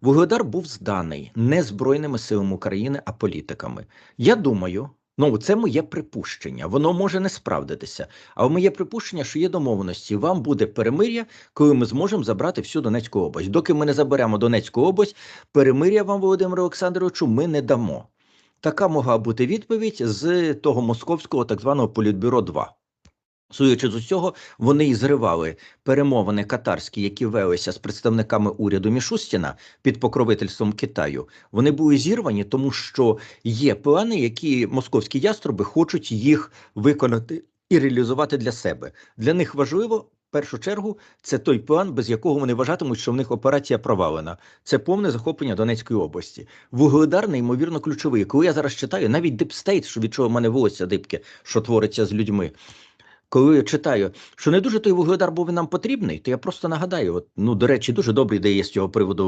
Вугледар був зданий не Збройними силами України, а політиками. Я думаю, ну це моє припущення. Воно може не справдитися. Але моє припущення, що є домовленості. Вам буде перемир'я, коли ми зможемо забрати всю Донецьку область. Доки ми не заберемо Донецьку область, перемир'я вам, Володимиру Олександровичу, ми не дамо. Така могла бути відповідь з того московського так званого політбюро 2 Судячи з усього, вони і зривали перемовини катарські, які велися з представниками уряду Мішустіна під покровительством Китаю. Вони були зірвані, тому що є плани, які московські яструби хочуть їх виконати і реалізувати для себе. Для них важливо. В першу чергу це той план, без якого вони вважатимуть, що в них операція провалена. Це повне захоплення Донецької області. Вугледар неймовірно ключовий. Коли я зараз читаю, навіть дипстейт, що від чого в мене волосся дибки, що твориться з людьми. Коли читаю, що не дуже той вугледар був нам потрібний, то я просто нагадаю: от, ну до речі, дуже добрі ідеї з цього приводу